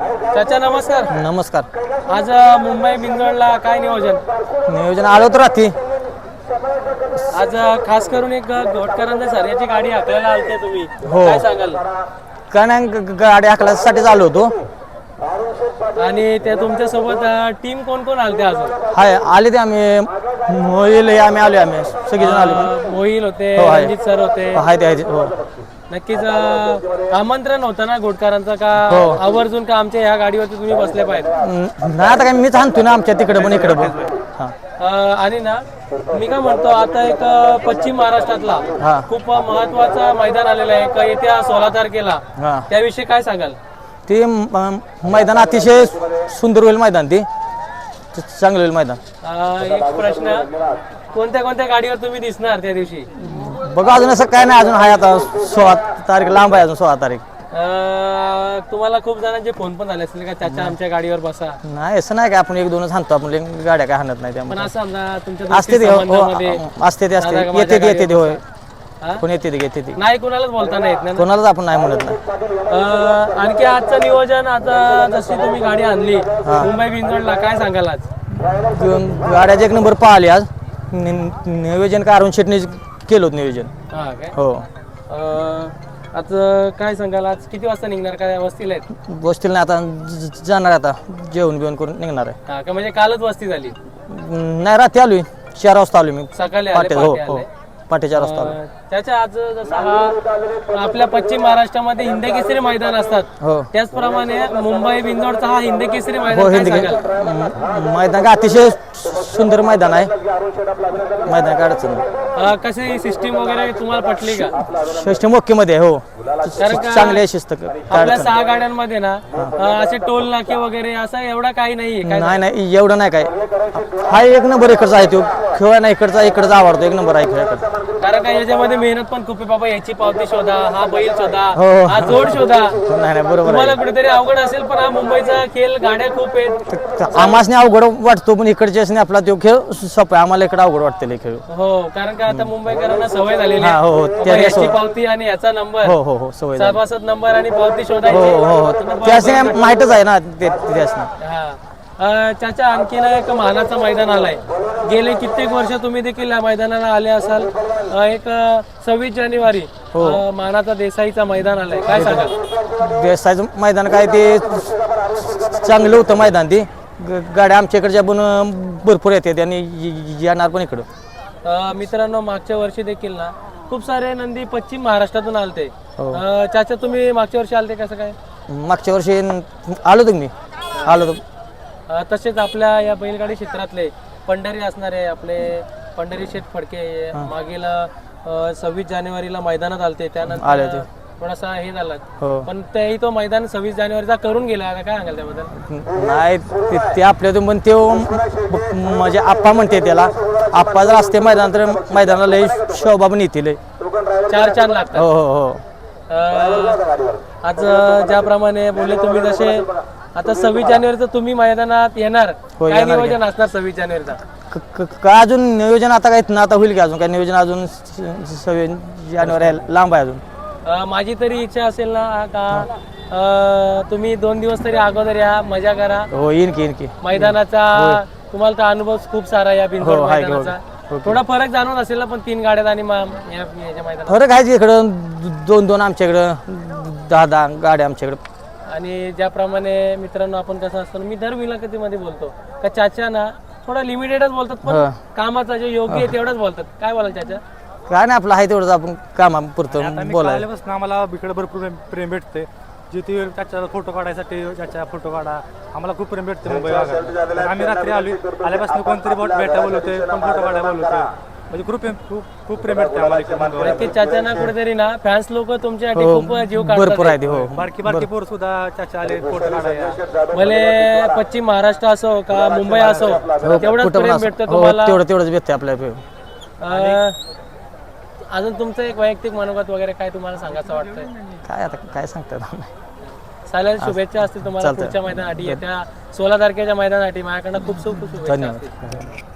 चाचा नमस्कार. नमस्कार. आज अ, मुंबई बिंदोडला काय नियोजन? नियोजन आलो तर राहते आज अ, खास करून एक घोटकरांच्या सर्याची गाडी हाकलायला आलते तुम्ही. हो. काय सांगाल? ग- ग- गाडी हाकलासाठी आलो होतो. आणि ते तुमच्यासोबत टीम कोण कोण आलते अजून? हाय आले ते आम्ही मोईल आम्ही आलो आम्ही. सगळेजण आलो अ, मोहिल होते हो, आहे. रणजित सर होते. हाय ते, हो. नक्कीच अ, आमंत्रण होतं ना घोटकरांचं का हो. आवर्जून का आमच्या ह्या गाडीवरती तुम्ही बसले पाहिजे? न- नाही आता काय मीच आणतो ना आमच्या तिकडे पण इकडे पण. हां. अ, आणि ना मी काय म्हणतो आता एक अ, पश्चिम महाराष्ट्रातला हा. खूप महत्त्वाचा मैदान आलेला आहे का येत्या सोळा तारखेला. हां. त्याविषयी काय सांगाल? ते म- मैदान अतिशय सुंदर होईल मैदान ते. ते चांगलं होईल मैदान. अ, एक प्रश्न कोणत्या कोणत्या गाडीवर तुम्ही दिसणार त्या दिवशी? बघा अजून असं काय नाही अजून आहे आता सोळा तारीख लांब आहे अजून सोळा तारीख. अ, तुम्हाला खूप जणांचे फोन पण आले असतील का? त्याच्या आमच्या गाडीवर बसा. नाही असं नाही काय आपण एक दोनच आणतो आपण लई गाड्या काय हाणत नाही पण त्यामुळे असं समजा तुमच्या असते ते दोस्ती हो, संबंधामध्ये हो, असते ते असते दादा का येते माझ्या ते येते ते होय. हा? कोण येते ते येते ते. नाही कोणालाच बोलता नाही येत ना? कोणालाच आपण नाही म्हणत नाही अ, आणखी आजचं नियोजन आता जशी तुम्ही गाडी आणली मुंबई बिंदोडला काय सांगाल आज? दोन गाड्याचे एक नंबर पाहिले आज. नि- नियोजन का अरुण शेटने केलं होतं नियोजन. हा काय हो. अ, आता काय सांगाल आज किती वाजता निघणार काय वस्तीला आहेत? बसतील ना आता ज- ज- जाणार आता. जेवण बिवण करून निघणार आहे. हा का? म्हणजे कालच वस्ती झाली? नाही रात्री आलोय. चार वाजता आलो मी. सकाळी आले पाटे हो पहाटे हो. चार वाजता आलो अ, त्याच्या आज जसा हा आपल्या पश्चिम महाराष्ट्रामध्ये हिंद केसरी मैदान असतात हो. त्याचप्रमाणे मुंबई बिंदोडचा हा हिंद केसरी हो मैदान काय हिंदी सांगाल? म- मैदान का अतिशय सुंदर मैदान आहे. मैदान काय अडचण नाही. अ, कशी सिस्टीम वगैरे तुम्हाला पटली का? सिस्टम ओके मध्ये आहे, हो. कारण का- चांगली आहे शिस्त काय आपल्या अडचण सहा गाड्यांमध्ये ना अ, असे टोल नाके वगैरे असं एवढा काही नाहीये काय नाही नाही एवढं नाही काय. हा एक नंबर इकडचा आहे तो. खेळ नाही इकडचा इकडचा आवडतो एक नंबर आहे खेळ इकडचा. कारण का याच्यामध्ये मेहनत पण खूप आहे. बाबा याची पावती शोधा हा बैल शोधा हो, हो. हा जोड शोधा. नाही नाही बरोबर तुम्हाला कुठेतरी अवघड असेल पण हा मुंबईचा खेळ गाड्या खूप आहेत. आहे आम्हासने अवघड वाटतो पण इकडच्यासने आपला तो खेळ सोपा आहे. आम्हाला इकडे अवघड वाटते खेळ. हो कारण का आता मुंबईकरांना सवय झालेली हा, हो, हो. बाबा त्याने याची सवय. पावती आणि याचा नंबर. हो हो हो सवय झाली. सभासद नंबर आणि पावती हो शोधायची हो. हो त्यासने बरोबर- माहीतच आहे ना ते त्यासने हा. अ, चाचा आणखीन एक मानाचं मैदान आलंय. गेले कित्येक वर्ष तुम्ही देखील या मैदानाला आले असाल. एक सव्वीस जानेवारी हो. मानाचा देसाईचा मैदान आलाय. काय सांगाल? देसाचं मैदान काय ते चांगलं होतं मैदान ते. गाड्या आमच्या इकडच्या पण भरपूर येतात आणि य- येणार पण इकडं. मित्रांनो मागच्या वर्षी देखील ना खूप सारे नंदी पश्चिम महाराष्ट्रातून आलते. हो. चाचा तुम्ही मागच्या वर्षी आलते कसं काय? मागच्या वर्षी आलो मी. आलो अ, तसेच आपल्या या बैलगाडी क्षेत्रातले पंढरी असणारे आपले पंढरी शेठ फडके मागील सव्वीस जानेवारीला मैदानात आलते. आले त्यानंतर. थोडासा हे झाला हो. पण तेही तो मैदान सव्वीस जानेवारीचा करून गेला. आता काय सांगाल त्याबद्दल? नाही ते- ते आपल्या पण ते म्हणजे आप्पा म्हणते त्याला. आप्पा जर असते मैदान तर मैदानाला लय शोभा पण येतील. चार चार लागतात. हो हो हो. आज ज्याप्रमाणे बोलले तुम्ही जसे आता सव्वीस जानेवारीचं तुम्ही मैदानात येणार. हो, काय येणार की. नियोजन असणार सव्वीस जानेवारीचा? क- अजून नियोजन आता काय ना आता होईल की अजून? काय नियोजन अजून स- सव्वीस जानेवारी आहे, लांब आहे अजून. अ, माझी तरी इच्छा असेल ना का अ, तुम्ही दोन दिवस तरी अगोदर या मजा करा. हो येईन की येईन की. मैदानाचा तुम्हाला तर अनुभव खूप सारा या बिंदोड हो, आहे हो. मैदानाचा. थोडा फरक जाणवत असेल ना पण तीन गाड्यात आणि मा- या याच्या मैदानात. फरक आहे की इकडं दोन दोन आमच्या इकडं दहा दहा गाड्या आमच्या इकडं आणि ज्याप्रमाणे मित्रांनो आपण कसं असतो ना, मी दर मुलाखतीमध्ये बोलतो. का चाचा ना थोडा लिमिटेडच बोलतात पण हो. कामाचा जे योग्य आहे तेवढंच बोलतात. काय बोलाल चाचा? काय नाही आपलं आहे तेवढंच आपण कामापुरतं बोलायला. आल्यापासून आम्हाला इकडे भरपूर प्रेम- प्रेम भेटते जिथे त्याच्या फोटो काढायसाठी त्याच्या फोटो काढा. आम्हाला खूप प्रेम भेटते मुंबई भागात आम्ही रात्री आलो आल्यापासून कोणतरी बोट भेटा बोलवते कोण फोटो काढायला बोलवते म्हणजे खूप प्रेम खूप खूप प्रेम भेटते आम्हाला इकडे कुठेतरी ना फॅन्स लोक तुमच्यासाठी हो खूप जीव काढतात. भरपूर आहे ते हो बारकी बारकी पोर सुद्धा चाचा आले फोटो भले पश्चिम महाराष्ट्र असो का मुंबई असो तेवढंच कुठं पण प्रेम असो. भेटतं हो, तुम्हाला. तेवढं तेवढंच भेटते आपल्याला अं, अजून तुमचं एक वैयक्तिक मनोगत वगैरे काय तुम्हाला सांगायचं वाटतंय? काय आता काय सांगतात चालेल शुभेच्छा असतील तुम्हाला चालतंय. पुढच्या मैदानासाठी. येत्या सोळा तारखेच्या मैदानासाठी. माझ्याकडनं खूप खूप शुभेच्छा असतील. धन्यवाद.